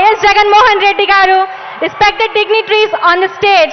Jagan Mohan Reddy Garu, respected dignitaries on the stage,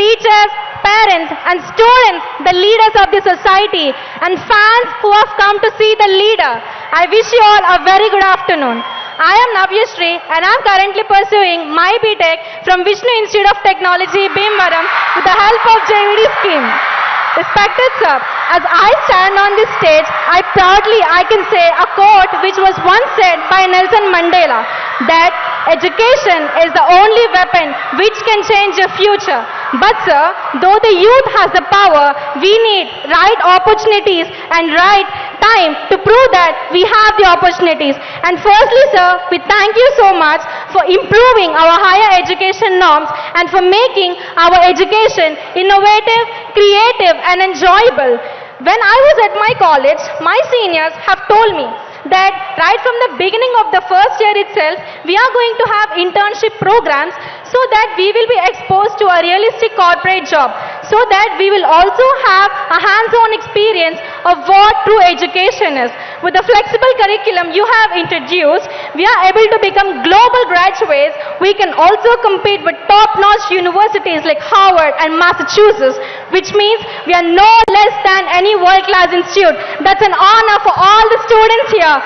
teachers, parents and students, the leaders of the society and fans who have come to see the leader. I wish you all a very good afternoon. I am Navyashri and I am currently pursuing my BTech from Vishnu Institute of Technology, Bhimvaram with the help of JVD scheme. Respected sir, as I stand on this stage, I proudly I can say a quote which was once said by Nelson Mandela that education is the only weapon which can change your future. But sir, though the youth has the power, we need right opportunities and right time to prove that we have the opportunities. And firstly sir, we thank you so much for improving our higher education norms and for making our education innovative, creative and enjoyable. When I was at my college, my seniors have told me that right from the beginning of the first year itself, we are going to have internship programs so that we will be exposed to a realistic corporate job, so that we will also have a hands-on experience of what true education is. With the flexible curriculum you have introduced, we are able to become global graduates. We can also compete with top-notch universities like Harvard and Massachusetts, which means we are no less than any world-class institute. That's an honor for all the students here.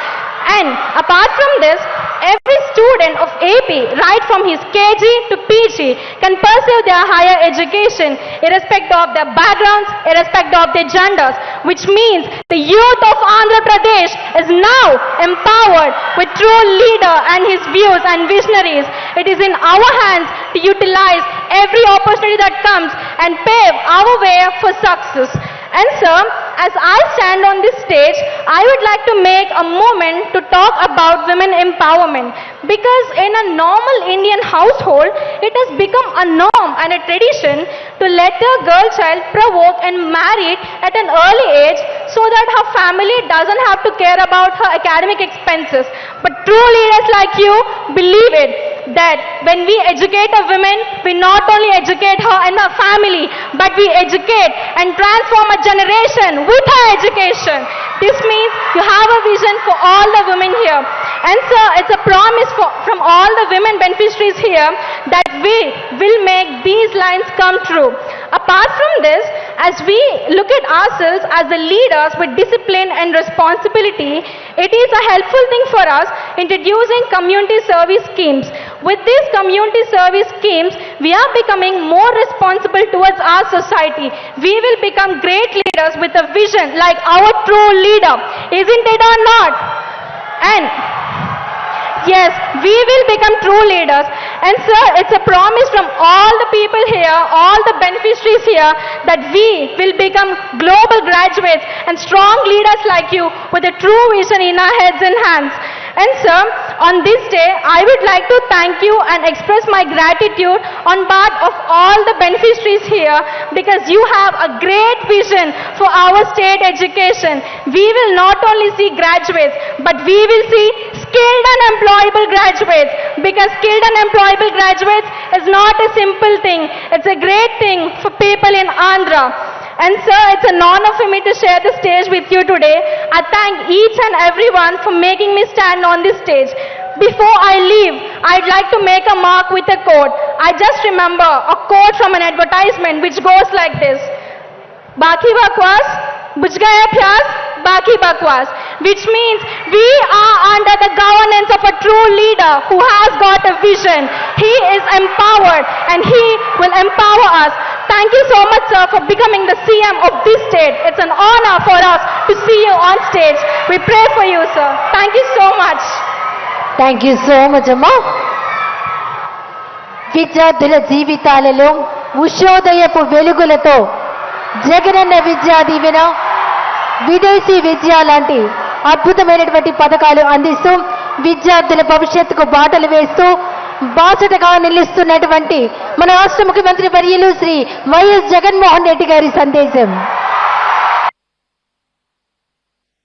And apart from this, every student of AP, right from his KG to PG, can pursue their higher education irrespective of their backgrounds, irrespective of their genders, which means the youth of Andhra Pradesh is now empowered with true leader and his views and visionaries. It is in our hands to utilize every opportunity that comes and pave our way for success. And sir, as I stand on this stage, I would like to make a moment to talk about women empowerment. Because in a normal Indian household, it has become a norm and a tradition to let a girl child provoke and marry at an early age so that her family doesn't have to care about her academic expenses. But true leaders like you believe it that when we educate a woman, we not only educate her and her family, but we educate and transform a generation with her education. This means you have a vision for all the women here. And sir, it's a promise for, from all the women beneficiaries here that we will make these lines come true. Apart from this, as we look at ourselves as the leaders with discipline and responsibility, it is a helpful thing for us introducing community service schemes. With these community service schemes, we are becoming more responsible towards our society. We will become great leaders with a vision like our true leader. Isn't it or not? And Yes, we will become true leaders. And sir, it's a promise from all the people here, all the beneficiaries here, that we will become global graduates and strong leaders like you with a true vision in our heads and hands. And sir, on this day, I would like to thank you and express my gratitude on behalf of all the beneficiaries here because you have a great vision for our state education. We will not only see graduates, but we will see skilled and employable graduates because skilled and employable graduates is not a simple thing. It's a great thing for people in Andhra. And sir, it's an honor for me to share the stage with you today. I thank each and everyone for making me stand on this stage. Before I leave, I'd like to make a mark with a quote. I just remember a quote from an advertisement which goes like this. Baki bakwas, bujgaya pyas, baki bakwas. Which means we are under the governance of a true leader who has got a vision. He is empowered and he will empower us. Thank you so much sir for becoming the cm of this state it's an honor for us to see you on stage we pray for you sir thank you so much thank you so much అమ్మా విద్యార్థుల జీవితాలలో ఉషోదయపు వెలుగులతో జగనన్న విద్యా దీవెన విదేశీ విద్య లాంటి అద్భుతమైనటువంటి పథకాలు అందిస్తూ విద్యార్థుల భవిష్యత్తుకు బాటలు వేస్తూ బాసటగా నిలుస్తున్నటువంటి మన రాష్ట్ర ముఖ్యమంత్రి వర్యులు శ్రీ వైఎస్ జగన్మోహన్ రెడ్డి గారి సందేశం.